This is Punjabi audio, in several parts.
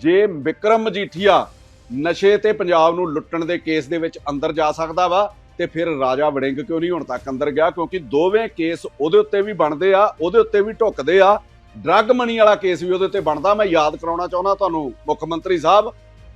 ਜੇ ਵਿਕਰਮ ਮਜੀਠੀਆ ਨਸ਼ੇ ਤੇ ਪੰਜਾਬ ਨੂੰ ਲੁੱਟਣ ਦੇ ਕੇਸ ਦੇ ਵਿੱਚ ਅੰਦਰ ਜਾ ਸਕਦਾ ਵਾ, ਤੇ ਫਿਰ ਰਾਜਾ ਵੜਿੰਗ ਕਿਉਂ ਨਹੀਂ ਹੁਣ ਤੱਕ ਅੰਦਰ ਗਿਆ? ਕਿਉਂਕਿ ਦੋਵੇਂ ਕੇਸ ਉਹਦੇ ਉੱਤੇ ਵੀ ਬਣਦੇ ਆ, ਉਹਦੇ ਉੱਤੇ ਵੀ ਢੁੱਕਦੇ ਆ। ਡਰੱਗ ਮਨੀ ਵਾਲਾ ਕੇਸ ਵੀ ਉਹਦੇ ਉੱਤੇ ਬਣਦਾ, ਮੈਂ ਯਾਦ ਕਰਾਉਣਾ ਚਾਹੁੰਦਾ ਤੁਹਾਨੂੰ ਮੁੱਖ ਮੰਤਰੀ ਸਾਹਿਬ।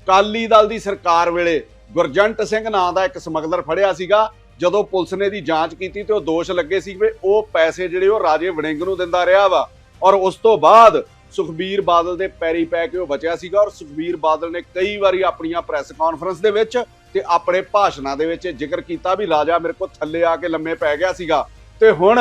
ਕਾਲੀ ਦਲ ਦੀ ਸਰਕਾਰ ਵੇਲੇ ਗੁਰਜੰਟ ਸਿੰਘ ਨਾਂ ਦਾ ਇੱਕ ਸਮਗਲਰ ਫੜਿਆ ਸੀਗਾ। ਜਦੋਂ ਪੁਲਿਸ ਨੇ ਦੀ ਜਾਂਚ ਕੀਤੀ ਤੇ ਉਹ ਦੋਸ਼ ਲੱਗੇ ਸੀ ਵੀ ਉਹ ਪੈਸੇ ਜਿਹੜੇ ਉਹ ਰਾਜੇ ਵੜਿੰਗ ਨੂੰ ਦਿੰਦਾ ਰਿਹਾ ਵਾ। ਔਰ ਉਸ ਤੋਂ ਬਾਅਦ ਸੁਖਬੀਰ ਬਾਦਲ ਦੇ ਪੈਰੀ ਪੈ ਕੇ ਉਹ ਬਚਿਆ ਸੀਗਾ ਔਰ ਸੁਖਬੀਰ ਬਾਦਲ ਨੇ ਕਈ ਵਾਰੀ ਆਪਣੀਆਂ ਪ੍ਰੈਸ ਕਾਨਫਰੰਸ ਦੇ ਵਿੱਚ ਤੇ ਆਪਣੇ ਭਾਸ਼ਣਾਂ ਦੇ ਵਿੱਚ ਜ਼ਿਕਰ ਕੀਤਾ ਵੀ ਰਾਜਾ ਮੇਰੇ ਕੋਲ ਥੱਲੇ ਆ ਕੇ ਲੰਮੇ ਪੈ ਗਿਆ ਸੀਗਾ। ਤੇ ਹੁਣ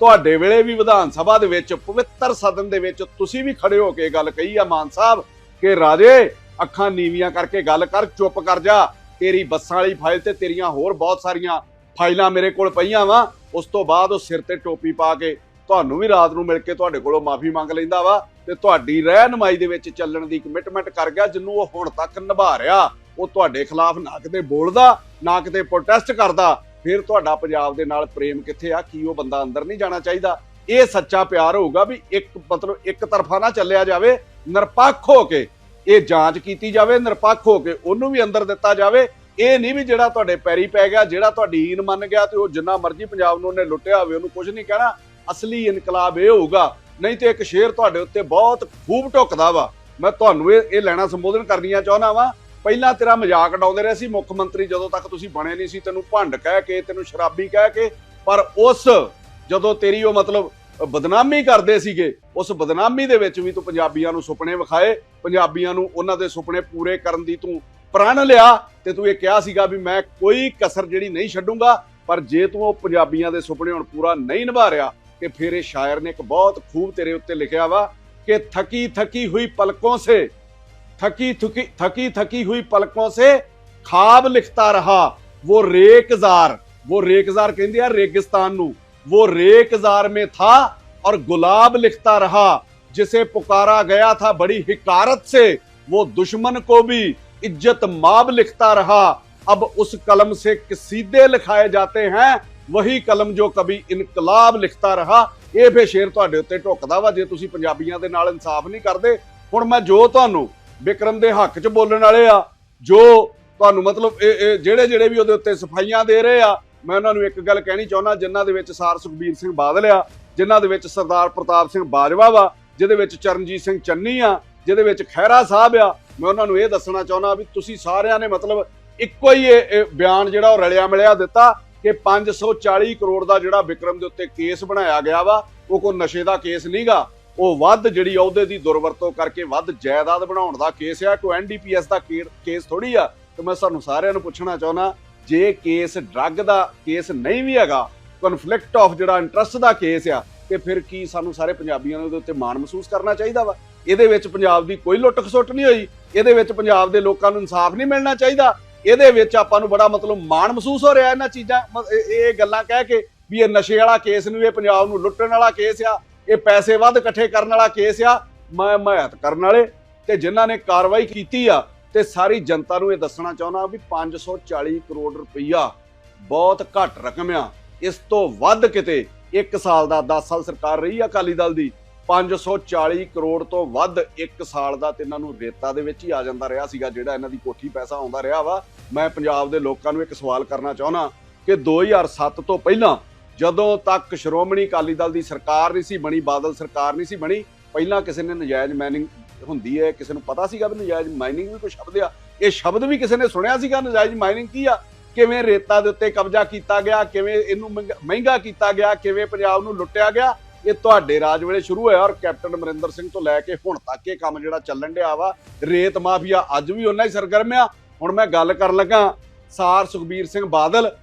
ਤੁਹਾਡੇ ਵੇਲੇ ਵੀ ਵਿਧਾਨ ਸਭਾ ਦੇ ਵਿੱਚ ਪਵਿੱਤਰ ਸਦਨ ਦੇ ਵਿੱਚ ਤੁਸੀਂ ਵੀ ਖੜੇ ਹੋ ਕੇ ਗੱਲ ਕਹੀ ਆ ਮਾਨ ਸਾਹਿਬ ਕਿ ਰਾਜੇ, ਅੱਖਾਂ ਨੀਵੀਆਂ ਕਰਕੇ ਗੱਲ ਕਰ, ਚੁੱਪ ਕਰ ਜਾ। ਤੇਰੀ ਬੱਸਾਂ ਵਾਲੀ ਫਾਈਲ ਤੇ ਤੇਰੀਆਂ ਹੋਰ ਬਹੁਤ ਸਾਰੀਆਂ ਫਾਈਲਾਂ ਮੇਰੇ ਕੋਲ ਪਈਆਂ ਵਾ। ਉਸ ਤੋਂ ਬਾਅਦ ਉਹ ਸਿਰ ਤੇ ਟੋਪੀ ਪਾ ਕੇ ਤੁਹਾਨੂੰ ਵੀ ਰਾਤ ਨੂੰ ਮਿਲ ਕੇ ਤੁਹਾਡੇ ਕੋਲੋਂ ਮਾਫੀ ਮੰਗ ਲੈਂਦਾ ਵਾ ਤੇ ਤੁਹਾਡੀ ਰਹਿਨਮਾਈ ਦੇ ਵਿੱਚ ਚੱਲਣ ਦੀ ਕਮਿਟਮੈਂਟ ਕਰ ਗਿਆ ਜਿੰਨੂੰ ਉਹ ਹੁਣ ਤੱਕ ਨਿਭਾ ਰਿਹਾ। ਉਹ ਤੁਹਾਡੇ ਖਿਲਾਫ ਨਾ ਕਿਤੇ ਬੋਲਦਾ, ਨਾ ਕਿਤੇ ਪ੍ਰੋਟੈਸਟ ਕਰਦਾ। ਫਿਰ ਤੁਹਾਡਾ ਪੰਜਾਬ ਦੇ ਨਾਲ ਪ੍ਰੇਮ ਕਿੱਥੇ ਆ? ਕੀ ਉਹ ਬੰਦਾ ਅੰਦਰ ਨਹੀਂ ਜਾਣਾ ਚਾਹੀਦਾ? ਇਹ ਸੱਚਾ ਪਿਆਰ ਹੋਊਗਾ ਵੀ ਇੱਕ ਮਤਲਬ ਇੱਕ ਤਰਫਾ ਨਾ ਚੱਲਿਆ ਜਾਵੇ, ਨਿਰਪੱਖ ਹੋ ਕੇ ਇਹ ਜਾਂਚ ਕੀਤੀ ਜਾਵੇ, ਨਿਰਪੱਖ ਹੋ ਕੇ ਉਹਨੂੰ ਵੀ ਅੰਦਰ ਦਿੱਤਾ ਜਾਵੇ। ਇਹ ਨਹੀਂ ਵੀ ਜਿਹੜਾ ਤੁਹਾਡੇ ਪੈਰੀ ਪੈ ਗਿਆ, ਜਿਹੜਾ ਤੁਹਾਡੀ ਈਨ ਮੰਨ ਗਿਆ ਤੇ ਉਹ ਜਿੰਨਾ ਮਰਜ਼ੀ ਪੰਜਾਬ ਨੂੰ ਉਹਨੇ ਲੁੱਟਿਆ ਹੋਵੇ, ਉਹਨੂੰ ਕੁਝ ਨਹੀਂ ਕਹਿਣਾ। ਅਸਲੀ ਇਨਕਲਾਬ ਇਹ ਹੋਊਗਾ। ਨਹੀਂ ਤੇ ਇੱਕ ਸ਼ੇਰ ਤੁਹਾਡੇ ਉੱਤੇ ਬਹੁਤ ਖੂਬ ਢੁੱਕਦਾ ਵਾ। ਮੈਂ ਤੁਹਾਨੂੰ ਇਹ ਇਹ ਲੈਣਾ ਸੰਬੋਧਨ ਕਰਨੀਆਂ ਚਾਹੁੰਦਾ ਵਾਂ। ਪਹਿਲਾਂ ਤੇਰਾ ਮਜ਼ਾਕ ਉਡਾਉਂਦੇ ਰਹੇ ਸੀ ਮੁੱਖ ਮੰਤਰੀ ਜਦੋਂ ਤੱਕ ਤੁਸੀਂ ਬਣੇ ਨਹੀਂ ਸੀ, ਤੈਨੂੰ ਭੰਡ ਕਹਿ ਕੇ, ਤੈਨੂੰ ਸ਼ਰਾਬੀ ਕਹਿ ਕੇ, ਪਰ ਉਸ ਜਦੋਂ ਤੇਰੀ ਉਹ ਮਤਲਬ ਬਦਨਾਮੀ ਕਰਦੇ ਸੀਗੇ, ਉਸ ਬਦਨਾਮੀ ਦੇ ਵਿੱਚ ਵੀ ਤੂੰ ਪੰਜਾਬੀਆਂ ਨੂੰ ਸੁਪਨੇ ਵਿਖਾਏ, ਪੰਜਾਬੀਆਂ ਨੂੰ ਉਹਨਾਂ ਦੇ ਸੁਪਨੇ ਪੂਰੇ ਕਰਨ ਦੀ ਤੂੰ ਪ੍ਰਣ ਲਿਆ ਤੇ ਤੂੰ ਇਹ ਕਿਹਾ ਸੀਗਾ ਵੀ ਮੈਂ ਕੋਈ ਕਸਰ ਜਿਹੜੀ ਨਹੀਂ ਛੱਡੂੰਗਾ, ਪਰ ਜੇ ਤੂੰ ਉਹ ਪੰਜਾਬੀਆਂ ਦੇ ਸੁਪਨੇ ਹੁਣ ਪੂਰਾ ਨਹੀਂ ਨਿਭਾ ਰਿਹਾ ਕਿ ਫਿਰ ਇਹ ਸ਼ਾਇਰ ਨੇ ਇੱਕ ਬਹੁਤ ਖੂਬ ਤੇਰੇ ਉੱਤੇ ਲਿਖਿਆ ਵਾ ਕਿ ਥਕੀ ਥਕੀ ਹੋਈ ਪਲਕੋਂ ਸੇ थकी थकी थकी थकी हुई पलकों से ਖਾਬ ਲਿਖਤਾ ਰਹਾ वो रेकजार वो रेकजार ਕਹਿੰਦੇ ਆ ਰੇਗਿਸਤਾਨ ਨੂੰ वो रेकजार में था और गुलाब लिखता रहा जिसे पुकारा गया था बड़ी हिकारत से वो दुश्मन को भी इज्जत माब लिखता रहा अब उस कलम से कसीदे लिखाए जाते हैं ਵਹੀ ਕਲਮ ਜੋ ਕਭੀ ਇਨਕਲਾਬ ਲਿਖਤਾ ਰਹਾ, ਇਹ ਫੇ ਸ਼ੇਰ ਤੁਹਾਡੇ ਉੱਤੇ ਢੁੱਕਦਾ ਵਾ, ਜੇ ਤੁਸੀਂ ਪੰਜਾਬੀਆਂ ਦੇ ਨਾਲ ਇਨਸਾਫ ਨਹੀਂ ਕਰਦੇ। ਹੁਣ ਮੈਂ ਜੋ ਤੁਹਾਨੂੰ ਬਿਕਰਮ ਦੇ ਹੱਕ 'ਚ ਬੋਲਣ ਵਾਲੇ ਆ, ਜੋ ਤੁਹਾਨੂੰ ਮਤਲਬ ਇਹ ਜਿਹੜੇ ਜਿਹੜੇ ਵੀ ਉਹਦੇ ਉੱਤੇ ਸਫਾਈਆਂ ਦੇ ਰਹੇ ਆ, ਮੈਂ ਉਹਨਾਂ ਨੂੰ ਇੱਕ ਗੱਲ ਕਹਿਣੀ ਚਾਹੁੰਦਾ, ਜਿਨ੍ਹਾਂ ਦੇ ਵਿੱਚ ਸਾਰ ਸੁਖਬੀਰ ਸਿੰਘ ਬਾਦਲ ਆ, ਜਿਨ੍ਹਾਂ ਦੇ ਵਿੱਚ ਸਰਦਾਰ ਪ੍ਰਤਾਪ ਸਿੰਘ ਬਾਜਵਾ ਵਾ, ਜਿਹਦੇ ਵਿੱਚ ਚਰਨਜੀਤ ਸਿੰਘ ਚੰਨੀ ਆ, ਜਿਹਦੇ ਵਿੱਚ ਖੈਰਾ ਸਾਹਿਬ ਆ, ਮੈਂ ਉਹਨਾਂ ਨੂੰ ਇਹ ਦੱਸਣਾ ਚਾਹੁੰਦਾ ਵੀ ਤੁਸੀਂ ਸਾਰਿਆਂ ਨੇ ਮਤਲਬ ਇੱਕੋ ਹੀ ਇਹ ਬਿਆਨ ਜਿਹੜਾ ਉਹ ਰਲਿਆ ਮਿਲਿਆ ਦਿੱਤਾ ਕਿ 540 ਕਰੋੜ ਦਾ ਜਿਹੜਾ ਵਿਕਰਮ ਦੇ ਉੱਤੇ ਕੇਸ ਬਣਾਇਆ ਗਿਆ ਵਾ, ਉਹ ਕੋਈ ਨਸ਼ੇ ਦਾ ਕੇਸ ਨਹੀਂਗਾ। ਉਹ ਵੱਧ ਜਿਹੜੀ ਅਹੁਦੇ ਦੀ ਦੁਰਵਰਤੋਂ ਕਰਕੇ ਵੱਧ ਜਾਇਦਾਦ ਬਣਾਉਣ ਦਾ ਕੇਸ ਆ, ਕੋਈ ਐਨਡੀਪੀਐਸ ਦਾ ਕੇਸ ਥੋੜੀ ਆ। ਤੇ ਮੈਂ ਸਾਨੂੰ ਸਾਰਿਆਂ ਨੂੰ ਪੁੱਛਣਾ ਚਾਹੁੰਦਾ, ਜੇ ਕੇਸ ਡਰੱਗ ਦਾ ਕੇਸ ਨਹੀਂ ਵੀ ਹੈਗਾ ਕਨਫਲਿਕਟ ਆਫ ਜਿਹੜਾ ਇੰਟਰਸਟ ਦਾ ਕੇਸ ਆ, ਤੇ ਫਿਰ ਕੀ ਸਾਨੂੰ ਸਾਰੇ ਪੰਜਾਬੀਆਂ ਨੂੰ ਉਹਦੇ ਉੱਤੇ ਮਾਣ ਮਹਿਸੂਸ ਕਰਨਾ ਚਾਹੀਦਾ ਵਾ? ਇਹਦੇ ਵਿੱਚ ਪੰਜਾਬ ਦੀ ਕੋਈ ਲੁੱਟ ਖਸੁੱਟ ਨਹੀਂ ਹੋਈ। ਇਹਦੇ ਵਿੱਚ ਪੰਜਾਬ ਦੇ ਲੋਕਾਂ ਨੂੰ ਇਨਸਾਫ ਨਹੀਂ ਮਿਲਣਾ ਚਾਹੀਦਾ। ਇਹਦੇ ਵਿੱਚ ਆਪਾਂ ਨੂੰ ਬੜਾ ਮਤਲਬ ਮਾਣ ਮਹਿਸੂਸ ਹੋ ਰਿਹਾ ਇਹਨਾਂ ਚੀਜ਼ਾਂ। ਮ- ਇਹ ਗੱਲਾਂ ਕਹਿ ਕੇ ਵੀ ਇਹ ਨਸ਼ੇ ਵਾਲਾ ਕੇਸ ਨੂੰ, ਇਹ ਪੰਜਾਬ ਨੂੰ ਲੁੱਟਣ ਵਾਲਾ ਕੇਸ ਆ, ਇਹ ਪੈਸੇ ਵੱਧ ਇਕੱਠੇ ਕਰਨ ਵਾਲਾ ਕੇਸ ਆ, ਮੈਂ ਮਹਿਤ ਕਰਨ ਵਾਲੇ ਤੇ ਜਿਨ੍ਹਾਂ ਨੇ ਕਾਰਵਾਈ ਕੀਤੀ ਆ ਤੇ ਸਾਰੀ ਜਨਤਾ ਨੂੰ ਇਹ ਦੱਸਣਾ ਚਾਹੁੰਦਾ ਵੀ 540 ਕਰੋੜ ਰੁਪਈਆ ਬਹੁਤ ਘੱਟ ਰਕਮ ਆ। ਇਸ ਤੋਂ ਵੱਧ ਕਿਤੇ 1 ਸਾਲ ਦਾ 10 ਸਾਲ ਸਰਕਾਰ ਰਹੀ ਆ ਅਕਾਲੀ ਦਲ ਦੀ 540 ਕਰੋੜ ਤੋਂ ਵੱਧ 1 ਸਾਲ ਦਾ ਤੇ ਇਹਨਾਂ ਨੂੰ ਰੇਤਾ ਦੇ ਵਿੱਚ ਹੀ ਆ ਜਾਂਦਾ ਰਿਹਾ ਸੀਗਾ, ਜਿਹੜਾ ਇਹਨਾਂ ਦੀ ਕੋਠੀ ਪੈਸਾ ਆਉਂਦਾ ਰਿਹਾ ਵਾ। ਮੈਂ ਪੰਜਾਬ ਦੇ ਲੋਕਾਂ ਨੂੰ ਇੱਕ ਸਵਾਲ ਕਰਨਾ ਚਾਹੁੰਦਾ ਕਿ 2007 ਤੋਂ ਪਹਿਲਾਂ ਜਦੋਂ ਤੱਕ ਸ਼੍ਰੋਮਣੀ ਅਕਾਲੀ ਦਲ ਦੀ ਸਰਕਾਰ ਨਹੀਂ ਸੀ ਬਣੀ, ਬਾਦਲ ਸਰਕਾਰ ਨਹੀਂ ਸੀ ਬਣੀ, ਪਹਿਲਾਂ ਕਿਸੇ ਨੇ ਨਜਾਇਜ਼ ਮਾਈਨਿੰਗ ਹੁੰਦੀ ਹੈ, ਕਿਸੇ ਨੂੰ ਪਤਾ ਸੀਗਾ ਵੀ ਨਜਾਇਜ਼ ਮਾਈਨਿੰਗ ਵੀ ਕੋਈ ਸ਼ਬਦ ਆ। ਇਹ ਸ਼ਬਦ ਵੀ ਕਿਸੇ ਨੇ ਸੁਣਿਆ ਸੀਗਾ ਨਜਾਇਜ਼ ਮਾਈਨਿੰਗ ਕੀ ਆ? ਕਿਵੇਂ ਰੇਤਾ ਦੇ ਉੱਤੇ ਕਬਜ਼ਾ ਕੀਤਾ ਗਿਆ, ਕਿਵੇਂ ਇਹਨੂੰ ਮਹਿੰਗਾ- ਮਹਿੰਗਾ ਕੀਤਾ ਗਿਆ, ਕਿਵੇਂ ਪੰਜਾਬ ਨੂੰ ਲੁੱਟਿਆ ਗਿਆ? ਇਹ ਤੁਹਾਡੇ ਰਾਜ ਵੇਲੇ ਸ਼ੁਰੂ ਹੋਇਆ ਔਰ ਕੈਪਟਨ ਅਮਰਿੰਦਰ ਸਿੰਘ ਤੋਂ ਲੈ ਕੇ ਹੁਣ ਤੱਕ ਇਹ ਕੰਮ ਜਿਹੜਾ ਚੱਲਣ ਡਿਆ ਵਾ, ਰੇਤ ਮਾਫੀਆ ਅੱਜ ਵੀ ਉਹਨਾਂ ਹੀ ਸਰਗਰਮ ਆ। ਹੁਣ ਮੈਂ ਗੱਲ ਕਰਨ ਲੱਗਾ ਸਾਰ ਸੁਖਬੀਰ ਸਿੰਘ ਬਾਦਲ,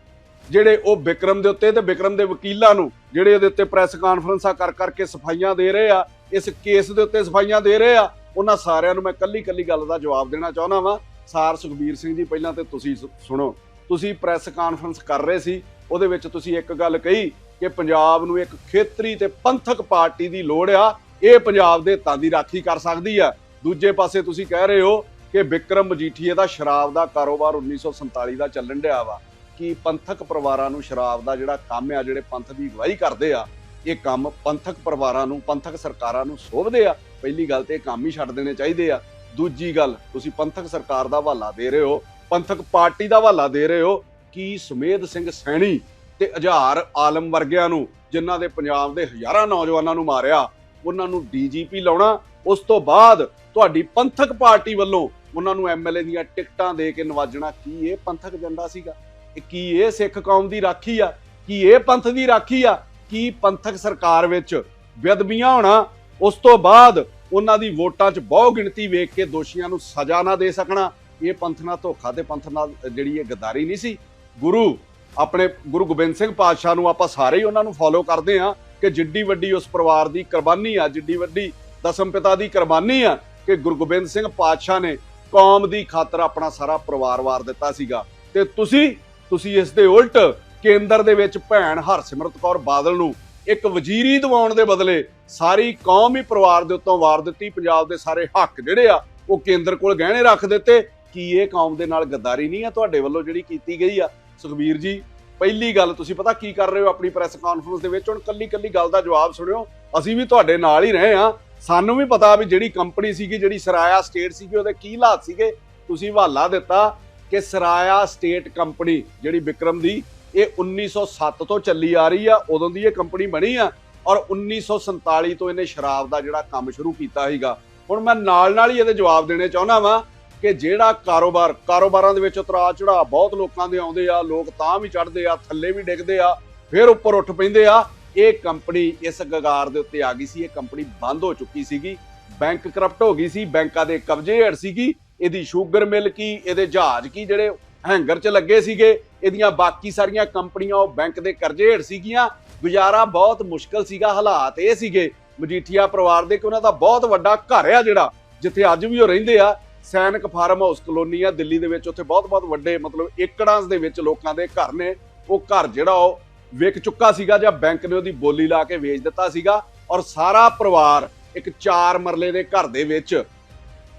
ਜਿਹੜੇ ਉਹ ਵਿਕਰਮ ਦੇ ਉੱਤੇ ਤੇ ਵਿਕਰਮ ਦੇ ਵਕੀਲਾਂ ਨੂੰ, ਜਿਹੜੇ ਉਹਦੇ ਉੱਤੇ ਪ੍ਰੈਸ ਕਾਨਫਰੰਸਾਂ ਕਰ ਕਰਕੇ ਸਫਾਈਆਂ ਦੇ ਰਹੇ ਆ, ਇਸ ਕੇਸ ਦੇ ਉੱਤੇ ਸਫਾਈਆਂ ਦੇ ਰਹੇ ਆ, ਉਹਨਾਂ ਸਾਰਿਆਂ ਨੂੰ ਮੈਂ ਕੱਲੀ ਕੱਲੀ ਗੱਲ ਦਾ ਜਵਾਬ ਦੇਣਾ ਚਾਹੁੰਦਾ ਵਾਂ। ਸਾਰ ਸੁਖਬੀਰ ਸਿੰਘ ਜੀ, ਪਹਿਲਾਂ ਤੇ ਤੁਸੀਂ ਸੁ- ਸੁਣੋ, ਤੁਸੀਂ ਪ੍ਰੈਸ ਕਾਨਫਰੰਸ ਕਰ ਰਹੇ ਸੀ, ਉਹਦੇ ਵਿੱਚ ਤੁਸੀਂ ਇੱਕ ਗੱਲ ਕਹੀ ਕਿ ਪੰਜਾਬ ਨੂੰ ਇੱਕ ਖੇਤਰੀ ਤੇ ਪੰਥਕ ਪਾਰਟੀ ਦੀ ਲੋੜ ਆ, ਇਹ ਪੰਜਾਬ ਦੇ ਹਿੱਤਾਂ ਦੀ ਰਾਖੀ ਕਰ ਸਕਦੀ ਆ। ਦੂਜੇ ਪਾਸੇ ਤੁਸੀਂ ਕਹਿ ਰਹੇ ਹੋ ਕਿ ਵਿਕਰਮ ਮਜੀਠੀਏ ਦਾ ਸ਼ਰਾਬ ਦਾ ਕਾਰੋਬਾਰ 1947 ਦਾ ਚੱਲਣ ਡਿਆ ਵਾ। ਕਿ ਪੰਥਕ ਪਰਿਵਾਰਾਂ ਨੂੰ ਸ਼ਰਾਬ ਦਾ ਜਿਹੜਾ ਕੰਮ ਆ, ਜਿਹੜੇ ਪੰਥ ਦੀ ਅਗਵਾਈ ਕਰਦੇ ਆ, ਇਹ ਕੰਮ ਪੰਥਕ ਪਰਿਵਾਰਾਂ ਨੂੰ, ਪੰਥਕ ਸਰਕਾਰਾਂ ਨੂੰ ਸੋਭਦੇ ਆ? ਪਹਿਲੀ ਗੱਲ ਤੇ ਇਹ ਕੰਮ ਹੀ ਛੱਡ ਦੇਣੇ ਚਾਹੀਦੇ ਆ। ਦੂਜੀ ਗੱਲ, ਤੁਸੀਂ ਪੰਥਕ ਸਰਕਾਰ ਦਾ ਹਵਾਲਾ ਦੇ ਰਹੇ ਹੋ, ਪੰਥਕ ਪਾਰਟੀ ਦਾ ਹਵਾਲਾ ਦੇ ਰਹੇ ਹੋ, ਕਿ ਸੁਮੇਧ ਸਿੰਘ ਸੈਣੀ ਤੇ ਹਜ਼ਾਰ ਆਲਮ ਵਰਗਿਆਂ ਨੂੰ, ਜਿਨ੍ਹਾਂ ਦੇ ਪੰਜਾਬ ਦੇ ਹਜ਼ਾਰਾਂ ਨੌਜਵਾਨਾਂ ਨੂੰ ਮਾਰਿਆ, ਉਹਨਾਂ ਨੂੰ ਡੀਜੀਪੀ ਲਾਉਣਾ, ਉਸ ਤੋਂ ਬਾਅਦ ਤੁਹਾਡੀ ਪੰਥਕ ਪਾਰਟੀ ਵੱਲੋਂ ਉਹਨਾਂ ਨੂੰ ਐਮਐਲਏ ਦੀਆਂ ਟਿਕਟਾਂ ਦੇ ਕੇ ਨਵਾਜਣਾ ਕੀ ਇਹ ਪੰਥਕ ਏਜੰਡਾ ਸੀਗਾ? ਇਹ ਕੀ ਇਹ ਸਿੱਖ ਕੌਮ ਦੀ ਰਾਖੀ ਆ? ਕੀ ਇਹ ਪੰਥ ਦੀ ਰਾਖੀ ਆ? ਕੀ ਪੰਥਕ ਸਰਕਾਰ ਵਿੱਚ ਬੇਅਦਬੀਆਂ ਹੋਣਾ? ਉਸ ਤੋਂ ਬਾਅਦ ਉਹਨਾਂ ਦੀ ਵੋਟਾਂ 'ਚ ਬਹੁ ਗਿਣਤੀ ਵੇਖ ਕੇ ਦੋਸ਼ੀਆਂ ਨੂੰ ਸਜ਼ਾ ਨਾ ਦੇ ਸਕਣਾ। ਇਹ ਪੰਥ ਨਾਲ ਧੋਖਾ ਤੇ ਪੰਥ ਨਾਲ ਜਿਹੜੀ ਇਹ ਗਦਾਰੀ ਨਹੀਂ ਸੀ। ਗੁਰੂ, ਆਪਣੇ ਗੁਰੂ ਗੋਬਿੰਦ ਸਿੰਘ ਪਾਤਸ਼ਾਹ ਨੂੰ ਆਪਾਂ ਸਾਰੇ ਹੀ ਉਹਨਾਂ ਨੂੰ ਫੋਲੋ ਕਰਦੇ ਆ ਕਿ ਜਿੱਡੀ ਵੱਡੀ ਉਸ ਪਰਿਵਾਰ ਦੀ ਕੁਰਬਾਨੀ ਆ, ਜਿੱਡੀ ਵੱਡੀ ਦਸਮ ਪਿਤਾ ਦੀ ਕੁਰਬਾਨੀ ਆ ਕਿ ਗੁਰੂ ਗੋਬਿੰਦ ਸਿੰਘ ਪਾਤਸ਼ਾਹ ਨੇ ਕੌਮ ਦੀ ਖਾਤਰ ਆਪਣਾ ਸਾਰਾ ਪਰਿਵਾਰ ਵਾਰ ਦਿੱਤਾ ਸੀਗਾ। ਤੇ ਤੁਸੀਂ ਤੁਸੀਂ ਇਸ ਦੇ ਉਲਟ ਕੇਂਦਰ ਦੇ ਵਿੱਚ ਭੈਣ ਹਰਸਿਮਰਤ ਕੌਰ ਬਾਦਲ ਨੂੰ ਇੱਕ ਵਜ਼ੀਰੀ ਦਿਵਾਉਣ ਦੇ ਬਦਲੇ ਸਾਰੀ ਕੌਮ ਹੀ ਪਰਿਵਾਰ ਦੇ ਉੱਤੋਂ ਵਾਰ ਦਿੱਤੀ। ਪੰਜਾਬ ਦੇ ਸਾਰੇ ਹੱਕ ਜਿਹੜੇ ਆ, ਉਹ ਕੇਂਦਰ ਕੋਲ ਗਹਿਣੇ ਰੱਖ ਦਿੱਤੇ। ਕੀ ਇਹ ਕੌਮ ਦੇ ਨਾਲ ਗੱਦਾਰੀ ਨਹੀਂ ਆ ਤੁਹਾਡੇ ਵੱਲੋਂ ਜਿਹੜੀ ਕੀਤੀ ਗਈ ਆ? ਸੁਖਬੀਰ ਜੀ, ਪਹਿਲੀ ਗੱਲ ਤੁਸੀਂ ਪਤਾ ਕੀ ਕਰ ਰਹੇ ਹੋ ਆਪਣੀ ਪ੍ਰੈਸ ਕਾਨਫਰੰਸ ਦੇ ਵਿੱਚ? ਹੁਣ ਕੱਲੀ ਕੱਲੀ ਗੱਲ ਦਾ ਜਵਾਬ ਸੁਣਿਓ। ਅਸੀਂ ਵੀ ਤੁਹਾਡੇ ਨਾਲ ਹੀ ਰਹੇ ਆ ਸਾਨੂੰ ਵੀ ਪਤਾ ਵੀ ਜਿਹੜੀ ਕੰਪਨੀ ਸੀਗੀ, ਜਿਹੜੀ ਸਰਾਇਆ ਸਟੇਟ ਸੀਗੀ, ਉਹਦੇ ਕੀ ਹਾਲਾਤ ਸੀਗੇ। ਤੁਸੀਂ ਹਵਾਲਾ ਦਿੱਤਾ ਕਿ ਸਰਾਇਆ ਸਟੇਟ ਕੰਪਨੀ ਜਿਹੜੀ ਵਿਕਰਮ ਦੀ, ਇਹ 1907 ਤੋਂ ਚੱਲੀ ਆ ਰਹੀ ਆ, ਉਦੋਂ ਦੀ ਇਹ ਕੰਪਨੀ ਬਣੀ ਆ ਔਰ 1947 ਤੋਂ ਇਹਨੇ ਸ਼ਰਾਬ ਦਾ ਜਿਹੜਾ ਕੰਮ ਸ਼ੁਰੂ ਕੀਤਾ ਸੀਗਾ। ਹੁਣ ਮੈਂ ਨਾਲ ਨਾਲ ਹੀ ਇਹਦੇ ਜਵਾਬ ਦੇਣੇ ਚਾਹੁੰਦਾ ਵਾਂ ਕਿ ਜਿਹੜਾ ਕਾਰੋਬਾਰ, ਕਾਰੋਬਾਰਾਂ ਦੇ ਵਿੱਚ ਉਤਰਾ ਚੜਾ ਬਹੁਤ ਲੋਕਾਂ ਦੇ ਆਉਂਦੇ ਆ, ਲੋਕ ਤਾਂ ਵੀ ਚੜਦੇ ਆ, ਥੱਲੇ ਵੀ ਡਿੱਗਦੇ ਆ, ਫਿਰ ਉੱਪਰ ਉੱਠ ਪੈਂਦੇ ਆ। ਇਹ ਕੰਪਨੀ ਇਸ ਗਗਾਰ ਦੇ ਉੱਤੇ ਆ ਗਈ ਸੀ, ਇਹ ਕੰਪਨੀ ਬੰਦ ਹੋ ਚੁੱਕੀ ਸੀਗੀ। ਬੈਂਕ ਕਰਪਟ ਹੋ ਗਈ ਸੀ, ਬੈਂਕਾਂ ਦੇ ਕਬਜ਼ੇ ਹੇਠ ਸੀਗੀ। ਇਹਦੀ ਸ਼ੂਗਰ ਮਿਲ ਕੀ ਇਹਦੇ ਜਹਾਜ਼ ਕੀ ਜਿਹੜੇ ਹੈਂਗਰ 'ਚ ਲੱਗੇ ਸੀਗੇ, ਇਹਦੀਆਂ ਬਾਕੀ ਸਾਰੀਆਂ ਕੰਪਨੀਆਂ ਉਹ ਬੈਂਕ ਦੇ ਕਰਜ਼ੇ ਹੇਠ ਸੀਗੀਆਂ। ਗੁਜ਼ਾਰਾ ਬਹੁਤ ਮੁਸ਼ਕਲ ਸੀਗਾ, ਹਾਲਾਤ ਇਹ ਸੀਗੇ। ਮਜੀਠੀਆ ਪਰਿਵਾਰ ਦੇ ਕਿ ਉਹਨਾਂ ਦਾ ਬਹੁਤ ਵੱਡਾ ਘਰ ਆ ਜਿਹੜਾ, ਜਿੱਥੇ ਅੱਜ ਵੀ ਉਹ ਰਹਿੰਦੇ ਆ। ਸੈਨਿਕ ਫਾਰਮ ਹਾਊਸ ਕਲੋਨੀ ਆ, ਦਿੱਲੀ ਦੇ ਵਿੱਚ ਉੱਥੇ ਬਹੁਤ ਬਹੁਤ ਵੱਡੇ ਮਤਲਬ ਏਕੜਾਂ ਦੇ ਵਿੱਚ ਲੋਕਾਂ ਦੇ ਘਰ ਨੇ। ਉਹ ਘਰ ਜਿਹੜਾ ਉਹ ਵਿਕ ਚੁੱਕਾ ਸੀਗਾ ਜਾਂ ਬੈਂਕ ਨੇ ਉਹਦੀ ਬੋਲੀ ਲਾ ਕੇ ਵੇਚ ਦਿੱਤਾ ਸੀਗਾ ਔਰ ਸਾਰਾ ਪਰਿਵਾਰ ਇੱਕ ਚਾਰ ਮਰਲੇ ਦੇ ਘਰ ਦੇ ਵਿੱਚ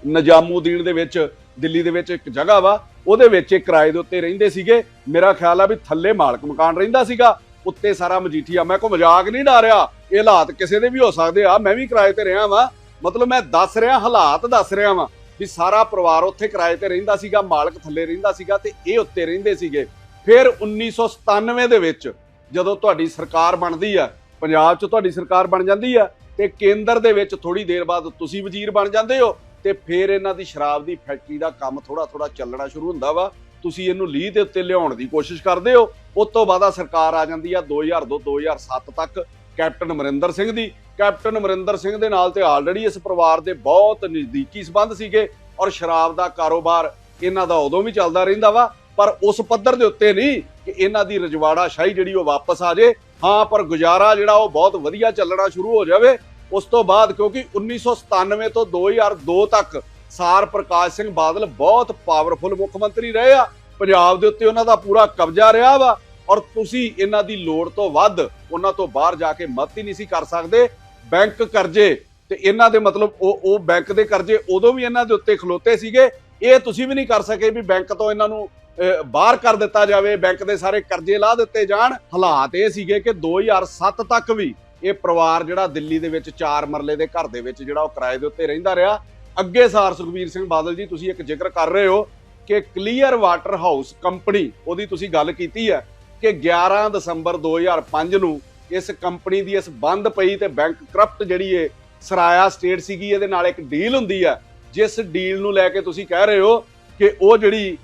ਨਜਾਮੂਦੀਨ ਦੇ ਵਿੱਚ, ਦਿੱਲੀ ਦੇ ਵਿੱਚ ਇੱਕ ਜਗ੍ਹਾ ਵਾ, ਉਹਦੇ ਵਿੱਚ ਇਹ ਕਿਰਾਏ ਦੇ ਉੱਤੇ ਰਹਿੰਦੇ ਸੀਗੇ। ਮੇਰਾ ਖਿਆਲ ਆ ਵੀ ਥੱਲੇ ਮਾਲਕ ਮਕਾਨ ਰਹਿੰਦਾ ਸੀਗਾ, ਉੱਤੇ ਸਾਰਾ ਮਜੀਠੀਆ। ਮੈਂ ਕੋ ਮਜ਼ਾਕ ਨਹੀਂ ਡਾ ਰਿਹਾ ਇਹ ਹਾਲਾਤ ਕਿਸੇ ਦੇ ਵੀ ਹੋ ਸਕਦੇ ਆ, ਮੈਂ ਵੀ ਕਿਰਾਏ ਤੇ ਰਿਹਾ ਵਾਂ। ਮਤਲਬ ਮੈਂ ਦੱਸ ਰਿਹਾ, ਹਾਲਾਤ ਦੱਸ ਰਿਹਾ ਵਾਂ ਵੀ ਸਾਰਾ ਪਰਿਵਾਰ ਉੱਥੇ ਕਿਰਾਏ ਤੇ ਰਹਿੰਦਾ ਸੀਗਾ, ਮਾਲਕ ਥੱਲੇ ਰਹਿੰਦਾ ਸੀਗਾ ਤੇ ਇਹ ਉੱਤੇ ਰਹਿੰਦੇ ਸੀਗੇ। ਫਿਰ 1997 ਦੇ ਵਿੱਚ ਜਦੋਂ ਤੁਹਾਡੀ ਸਰਕਾਰ ਬਣਦੀ ਆ, ਪੰਜਾਬ 'ਚ ਤੁਹਾਡੀ ਸਰਕਾਰ ਬਣ ਜਾਂਦੀ ਆ, ਤੇ ਕੇਂਦਰ ਦੇ ਵਿੱਚ ਥੋੜੀ ਦੇਰ ਬਾਅਦ ਤੁਸੀਂ ਵਜ਼ੀਰ ਬਣ ਜਾਂਦੇ ਹੋ, ਤੇ ਫਿਰ ਇਹਨਾਂ ਦੀ ਸ਼ਰਾਬ ਦੀ ਫੈਕਟਰੀ ਦਾ ਕੰਮ ਥੋੜਾ ਥੋੜਾ ਚੱਲਣਾ ਸ਼ੁਰੂ ਹੁੰਦਾ ਵਾ। ਤੁਸੀਂ ਇਹਨੂੰ ਲੀਹ ਦੇ ਉੱਤੇ ਲਿਆਉਣ ਦੀ ਕੋਸ਼ਿਸ਼ ਕਰਦੇ ਹੋ। ਉਸ ਤੋਂ ਬਾਅਦ ਆ ਸਰਕਾਰ ਆ ਜਾਂਦੀ ਆ 2002 2007 ਤੱਕ ਕੈਪਟਨ ਅਮਰਿੰਦਰ ਸਿੰਘ ਦੀ। ਕੈਪਟਨ ਅਮਰਿੰਦਰ ਸਿੰਘ ਦੇ ਨਾਲ ਤੇ ਆਲਰੇਡੀ ਇਸ ਪਰਿਵਾਰ ਦੇ ਬਹੁਤ ਨਜ਼ਦੀਕੀ ਸਬੰਧ ਸੀਗੇ ਔਰ ਸ਼ਰਾਬ ਦਾ ਕਾਰੋਬਾਰ ਇਹਨਾਂ ਦਾ ਉਦੋਂ ਵੀ ਚੱਲਦਾ ਰਹਿੰਦਾ ਵਾ, ਪਰ ਉਸ ਪੱਧਰ ਦੇ ਉੱਤੇ ਨਹੀਂ। ਕਿ ਇਹਨਾਂ ਦੀ ਰਜਵਾੜਾ ਸ਼ਾਹੀ ਜਿਹੜੀ ਉਹ ਵਾਪਸ ਆ ਜੇ। ਹਾਂ, ਪਰ ਗੁਜ਼ਾਰਾ ਜਿਹੜਾ ਉਹ ਬਹੁਤ ਵਧੀਆ ਚੱਲਣਾ ਸ਼ੁਰੂ ਹੋ ਜਾਵੇ। ਉਸ ਤੋਂ ਬਾਅਦ ਕਿਉਂਕਿ 1997 ਤੋਂ 2002 ਤੱਕ ਸਾਰ ਪ੍ਰਕਾਸ਼ ਸਿੰਘ ਬਾਦਲ ਬਹੁਤ ਪਾਵਰਫੁਲ ਮੁੱਖ ਮੰਤਰੀ ਰਹੇ ਆ। ਪੰਜਾਬ ਦੇ ਉੱਤੇ ਉਹਨਾਂ ਦਾ ਪੂਰਾ ਕਬਜ਼ਾ ਰਿਹਾ ਵਾ ਔਰ ਤੁਸੀਂ ਇਹਨਾਂ ਦੀ ਲੋੜ ਤੋਂ ਵੱਧ ਉਹਨਾਂ ਤੋਂ ਬਾਹਰ ਜਾ ਕੇ ਮਦਦ ਹੀ ਨਹੀਂ ਸੀ ਕਰ ਸਕਦੇ। ਬੈਂਕ ਕਰਜ਼ੇ ਤੇ ਇਹਨਾਂ ਦੇ ਮਤਲਬ ਉਹ ਉਹ ਬੈਂਕ ਦੇ ਕਰਜ਼ੇ ਉਦੋਂ ਵੀ ਇਹਨਾਂ ਦੇ ਉੱਤੇ ਖਲੋਤੇ ਸੀਗੇ। ਇਹ ਤੁਸੀਂ ਵੀ ਨਹੀਂ ਕਰ ਸਕੇ ਵੀ ਬੈਂਕ ਤੋਂ ਇਹਨਾਂ ਨੂੰ ਬਾਹਰ ਕਰ ਦਿੱਤਾ ਜਾਵੇ, ਬੈਂਕ ਦੇ ਸਾਰੇ ਕਰਜ਼ੇ ਲਾ ਦਿੱਤੇ ਜਾਣ। ਹਾਲਾਤ ਇਹ ਸੀਗੇ ਕਿ 2007 ਤੱਕ ਵੀ ਇਹ ਪਰਿਵਾਰ ਜਿਹੜਾ ਦਿੱਲੀ ਦੇ ਵਿੱਚ ਚਾਰ ਮਰਲੇ ਦੇ ਘਰ ਦੇ ਵਿੱਚ ਜਿਹੜਾ ਉਹ ਕਿਰਾਏ ਦੇ ਉੱਤੇ ਰਹਿੰਦਾ ਰਿਹਾ। ਅੱਗੇ ਸਾਰ ਸੁਖਬੀਰ ਸਿੰਘ ਬਾਦਲ ਜੀ, ਤੁਸੀਂ ਇੱਕ ਜ਼ਿਕਰ ਕਰ ਰਹੇ ਹੋ ਕਿ ਕਲੀਅਰ ਵਾਟਰ ਹਾਊਸ ਕੰਪਨੀ ਉਹਦੀ ਤੁਸੀਂ ਗੱਲ ਕੀਤੀ ਹੈ ਕਿ 11 ਦਸੰਬਰ 2005 ਨੂੰ ਇਸ ਕੰਪਨੀ ਦੀ ਇਸ ਬੰਦ ਪਈ ਤੇ ਬੈਂਕ ਕਰਪਟ ਜਿਹੜੀ ਏ ਸਰਾਇਆ ਸਟੇਟ ਸੀਗੀ, ਇਹਦੇ ਨਾਲ ਇੱਕ ਡੀਲ ਹੁੰਦੀ ਹੈ। ਜਿਸ ਡੀਲ ਨੂੰ ਲੈ ਕੇ ਤੁਸੀਂ ਕਹਿ ਰਹੇ ਹੋ ਕਿ ਉਹ ਜਿਹੜੀ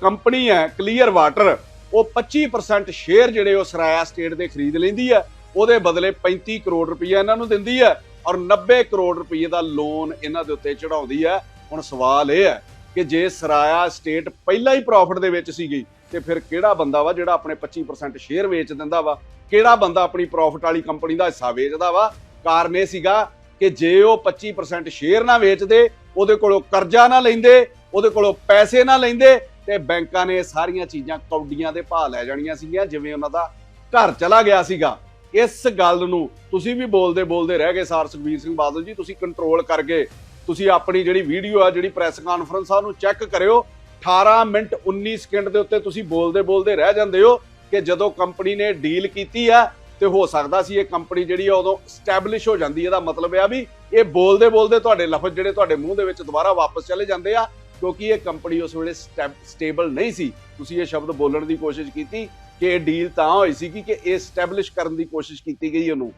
ਕੰਪਨੀ ਹੈ ਕਲੀਅਰ ਵਾਟਰ ਉਹ 25% ਸ਼ੇਅਰ ਜਿਹੜੇ ਉਹ ਸਰਾਇਆ ਸਟੇਟ ਦੇ ਖਰੀਦ ਲੈਂਦੀ ਹੈ। ਉਹਦੇ ਬਦਲੇ 35 ਕਰੋੜ ਰੁਪਈਆ ਇਹਨਾਂ ਨੂੰ ਦਿੰਦੀ ਹੈ ਔਰ 90 ਕਰੋੜ ਰੁਪਈਏ ਦਾ ਲੋਨ ਇਹਨਾਂ ਦੇ ਉੱਤੇ ਚੜਾਉਂਦੀ ਹੈ। ਹੁਣ ਸਵਾਲ ਇਹ ਹੈ ਕਿ ਜੇ ਸਰਾਇਆ ਸਟੇਟ ਪਹਿਲਾਂ ਹੀ ਪ੍ਰੋਫਿਟ ਦੇ ਵਿੱਚ ਸੀਗੀ, ਤੇ ਫਿਰ ਕਿਹੜਾ ਬੰਦਾ ਵਾ ਜਿਹੜਾ ਆਪਣੇ 25% ਸ਼ੇਅਰ ਵੇਚ ਦਿੰਦਾ ਵਾ? ਕਿਹੜਾ ਬੰਦਾ ਆਪਣੀ ਪ੍ਰੋਫਿਟ ਵਾਲੀ ਕੰਪਨੀ ਦਾ ਹਿੱਸਾ ਵੇਚਦਾ ਵਾ? ਕਾਰਨ ਇਹ ਸੀਗਾ ਕਿ ਜੇ ਉਹ 25% ਸ਼ੇਅਰ ਨਾ ਵੇਚਦੇ, ਉਹਦੇ ਕੋਲੋਂ ਕਰਜ਼ਾ ਨਾ ਲੈਂਦੇ, ਉਹਦੇ ਕੋਲੋਂ ਪੈਸੇ ਨਾ ਲੈਂਦੇ ਤੇ ਬੈਂਕਾਂ ਨੇ ਸਾਰੀਆਂ ਚੀਜ਼ਾਂ ਕੌਡੀਆਂ ਦੇ ਭਾਅ ਲੈ ਜਾਣੀਆਂ ਸੀਗੀਆਂ, ਜਿਵੇਂ ਉਹਨਾਂ ਦਾ ਘਰ ਚਲਾ ਗਿਆ ਸੀਗਾ। ਇਸ ਗੱਲ ਨੂੰ ਤੁਸੀਂ ਵੀ ਬੋਲਦੇ ਬੋਲਦੇ ਰਹਿ ਗਏ ਸਾਰ ਸੁਖਬੀਰ ਸਿੰਘ ਬਾਦਲ ਜੀ, ਤੁਸੀਂ ਕੰਟਰੋਲ ਕਰਕੇ ਤੁਸੀਂ ਆਪਣੀ ਜਿਹੜੀ ਵੀਡੀਓ ਆ, ਜਿਹੜੀ ਪ੍ਰੈਸ ਕਾਨਫਰੰਸ ਆ, ਉਹਨੂੰ ਚੈੱਕ ਕਰਿਓ। 18 ਮਿੰਟ 19 ਸਕਿੰਟ ਦੇ ਉੱਤੇ ਤੁਸੀਂ ਬੋਲਦੇ ਬੋਲਦੇ ਰਹਿ ਜਾਂਦੇ ਹੋ ਕਿ ਜਦੋਂ ਕੰਪਨੀ ਨੇ ਡੀਲ ਕੀਤੀ ਆ, ਤੇ ਹੋ ਸਕਦਾ ਸੀ ਇਹ ਕੰਪਨੀ ਜਿਹੜੀ ਆ ਉਦੋਂ ਸਟੈਬਲਿਸ਼ ਹੋ ਜਾਂਦੀ। ਇਹਦਾ ਮਤਲਬ ਆ ਵੀ ਇਹ ਬੋਲਦੇ ਬੋਲਦੇ ਤੁਹਾਡੇ ਲਫ਼ਜ਼ ਜਿਹੜੇ ਤੁਹਾਡੇ ਮੂੰਹ ਦੇ ਵਿੱਚ ਦੁਬਾਰਾ ਵਾਪਸ ਚਲੇ ਜਾਂਦੇ ਆ। ਕਿਉਂਕਿ ਇਹ ਕੰਪਨੀ ਉਸ ਵੇਲੇ ਸਟੇਬਲ ਨਹੀਂ ਸੀ। ਤੁਸੀਂ ਇਹ ਸ਼ਬਦ ਬੋਲਣ ਦੀ ਕੋਸ਼ਿਸ਼ ਕੀਤੀ ਕਿ ਇਹ ਡੀਲ ਤਾਂ ਹੋਈ ਸੀ ਕਿ ਇਹ ਸਟੈਬਲਿਸ਼ ਕਰਨ ਦੀ ਕੋਸ਼ਿਸ਼ ਕੀਤੀ ਗਈ ਉਹਨੂੰ।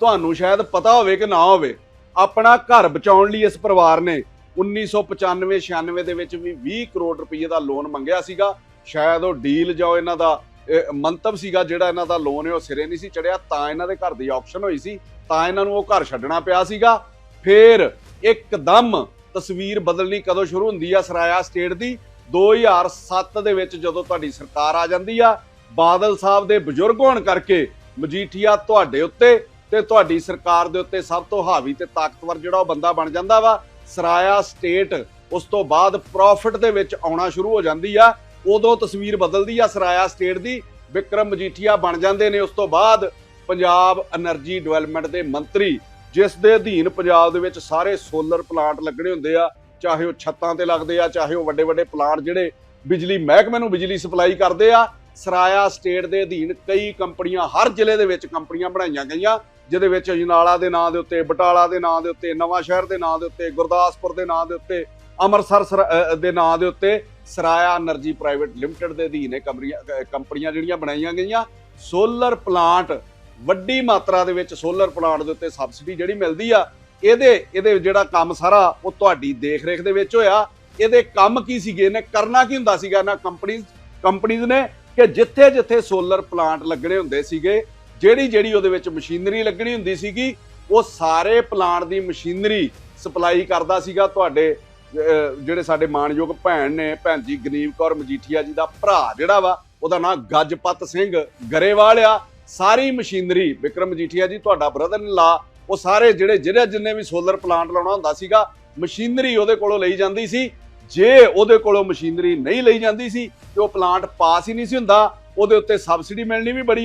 ਤੁਹਾਨੂੰ ਸ਼ਾਇਦ ਪਤਾ ਹੋਵੇ ਕਿ ਨਾ ਹੋਵੇ, ਆਪਣਾ ਘਰ ਬਚਾਉਣ ਲਈ ਇਸ ਪਰਿਵਾਰ ਨੇ 1995-96 ਦੇ ਵਿੱਚ ਵੀ 20 ਕਰੋੜ ਰੁਪਏ ਦਾ ਲੋਨ ਮੰਗਿਆ ਸੀਗਾ। ਸ਼ਾਇਦ ਉਹ ਡੀਲ ਜਾਂ ਇਹਨਾਂ ਦਾ ਮੰਤਵ ਸੀਗਾ ਜਿਹੜਾ ਇਹਨਾਂ ਦਾ ਲੋਨ ਹੈ ਉਹ ਸਿਰੇ ਨਹੀਂ ਸੀ ਚੜਿਆ, ਤਾਂ ਇਹਨਾਂ ਦੇ ਘਰ ਦੀ ਆਕਸ਼ਨ ਹੋਈ ਸੀ, ਤਾਂ ਇਹਨਾਂ ਨੂੰ ਉਹ ਘਰ ਛੱਡਣਾ ਪਿਆ ਸੀਗਾ। ਫੇਰ ਇੱਕਦਮ ਤਸਵੀਰ ਬਦਲਣੀ ਕਦੋਂ ਸ਼ੁਰੂ ਹੁੰਦੀ ਆ? ਸਰਾਇਆ ਸਟੇਟ ਦੀ 2007 ਦੇ ਵਿੱਚ ਜਦੋਂ ਤੁਹਾਡੀ ਸਰਕਾਰ ਆ ਜਾਂਦੀ ਆ, ਬਾਦਲ ਸਾਹਿਬ ਦੇ ਬਜ਼ੁਰਗ ਹੋਣ ਕਰਕੇ ਮਜੀਠੀਆ ਤੁਹਾਡੇ ਉੱਤੇ ਤੇ ਤੁਹਾਡੀ ਸਰਕਾਰ ਦੇ ਉੱਤੇ ਸਭ ਤੋਂ ਹਾਵੀ ਤੇ ਤਾਕਤਵਰ ਜਿਹੜਾ ਉਹ ਬੰਦਾ ਬਣ ਜਾਂਦਾ ਵਾ, ਸਰਾਇਆ ਸਟੇਟ ਉਸ ਤੋਂ ਬਾਅਦ ਪ੍ਰੋਫਿਟ ਦੇ ਵਿੱਚ ਆਉਣਾ ਸ਼ੁਰੂ ਹੋ ਜਾਂਦੀ ਆ। ਉਦੋਂ ਤਸਵੀਰ ਬਦਲਦੀ ਆ ਸਰਾਇਆ ਸਟੇਟ ਦੀ, ਵਿਕਰਮ ਮਜੀਠੀਆ ਬਣ ਜਾਂਦੇ ਨੇ। ਉਸ ਤੋਂ ਬਾਅਦ ਪੰਜਾਬ એનર્ਜੀ ਡਿਵੈਲਪਮੈਂਟ ਦੇ ਮੰਤਰੀ ਜਿਸ ਦੇ ਅਧੀਨ ਪੰਜਾਬ ਦੇ ਵਿੱਚ ਸਾਰੇ ਸੋਲਰ ਪਲਾਂਟ ਲੱਗਣੇ ਹੁੰਦੇ ਆ, ਚਾਹੇ ਉਹ ਛੱਤਾਂ ਤੇ ਲੱਗਦੇ ਆ, ਚਾਹੇ ਉਹ ਵੱਡੇ ਵੱਡੇ ਪਲਾਂਟ ਜਿਹੜੇ ਬਿਜਲੀ ਮਹਿਕਮੇ ਨੂੰ ਬਿਜਲੀ ਸਪਲਾਈ ਕਰਦੇ ਆ, ਸਰਾਇਆ ਸਟੇਟ ਦੇ ਅਧੀਨ ਕਈ ਕੰਪਨੀਆਂ, ਹਰ ਜ਼ਿਲ੍ਹੇ ਦੇ ਵਿੱਚ ਕੰਪਨੀਆਂ ਬਣਾਈਆਂ ਗਈਆਂ, ਜਿਹਦੇ ਵਿੱਚ ਅਜਨਾਲਾ ਦੇ ਨਾਂ ਦੇ ਉੱਤੇ, ਬਟਾਲਾ ਦੇ ਨਾਂ ਦੇ ਉੱਤੇ, ਨਵਾਂ ਸ਼ਹਿਰ ਦੇ ਨਾਂ ਦੇ ਉੱਤੇ, ਗੁਰਦਾਸਪੁਰ ਦੇ ਨਾਂ ਦੇ ਉੱਤੇ, ਅੰਮ੍ਰਿਤਸਰ ਦੇ ਨਾਂ ਦੇ ਉੱਤੇ ਸਰਾਇਆ એનર્ਜੀ ਪ੍ਰਾਈਵੇਟ ਲਿਮਟਿਡ ਦੇ ਅਧੀਨ ਇਹ ਕੰਪਨੀਆਂ ਜਿਹੜੀਆਂ ਬਣਾਈਆਂ ਗਈਆਂ ਸੋਲਰ ਪਲਾਂਟ ਵੱਡੀ ਮਾਤਰਾ ਦੇ ਵਿੱਚ ਸੋਲਰ ਪਲਾਂਟ ਦੇ ਉੱਤੇ ਸਬਸਿਡੀ ਜਿਹੜੀ ਮਿਲਦੀ ਆ, ਇਹਦੇ ਇਹਦੇ ਜਿਹੜਾ ਕੰਮ ਸਾਰਾ ਉਹ ਤੁਹਾਡੀ ਦੇਖ-ਰੇਖ ਦੇ ਵਿੱਚ ਹੋਇਆ। ਇਹਦੇ ਕੰਮ ਕੀ ਸੀਗੇ? ਇਹਨੇ ਕਰਨਾ ਕੀ ਹੁੰਦਾ ਸੀਗਾ? ਇਹਨਾਂ ਕੰਪਨੀਆਂ ਕੰਪਨੀਆਂ ਨੇ ਕਿ ਜਿੱਥੇ ਜਿੱਥੇ ਸੋਲਰ ਪਲਾਂਟ ਲੱਗਣੇ ਹੁੰਦੇ ਸੀਗੇ ਜਿਹੜੀ ਜਿਹੜੀ ਉਹਦੇ ਵਿੱਚ ਮਸ਼ੀਨਰੀ ਲੱਗਣੀ ਹੁੰਦੀ ਸੀਗੀ, ਉਹ ਸਾਰੇ ਪਲਾਂਟ ਦੀ ਮਸ਼ੀਨਰੀ ਸਪਲਾਈ ਕਰਦਾ ਸੀਗਾ ਤੁਹਾਡੇ ਜਿਹੜੇ ਸਾਡੇ ਮਾਨਯੋਗ ਭੈਣ ਨੇ, ਭੈਣ ਜੀ ਗਨੀਵ ਕੌਰ ਮਜੀਠੀਆ ਜੀ ਦਾ ਭਰਾ ਜਿਹੜਾ ਵਾ, ਉਹਦਾ ਨਾਮ ਗੱਜਪਤ ਸਿੰਘ ਗਰੇਵਾਲ ਆ। ਸਾਰੀ ਮਸ਼ੀਨਰੀ ਵਿਕਰਮ ਮਜੀਠੀਆ ਜੀ, ਤੁਹਾਡਾ ਬ੍ਰਦਰ ਨੇ ਲਾ ਉਹ ਸਾਰੇ ਜਿਹੜੇ ਜਿਹੜੇ ਜਿੰਨੇ ਵੀ ਸੋਲਰ ਪਲਾਂਟ ਲਾਉਣਾ ਹੁੰਦਾ ਸੀਗਾ, ਮਸ਼ੀਨਰੀ ਉਹਦੇ ਕੋਲੋਂ ਲਈ ਜਾਂਦੀ ਸੀ। ਜੇ ਉਹਦੇ ਕੋਲੋਂ ਮਸ਼ੀਨਰੀ ਨਹੀਂ ਲਈ ਜਾਂਦੀ ਸੀ, ਤੇ ਉਹ ਪਲਾਂਟ ਪਾਸ ਹੀ ਨਹੀਂ ਸੀ ਹੁੰਦਾ, ਉਹਦੇ ਉੱਤੇ ਸਬਸਿਡੀ ਮਿਲਣੀ ਵੀ ਬੜੀ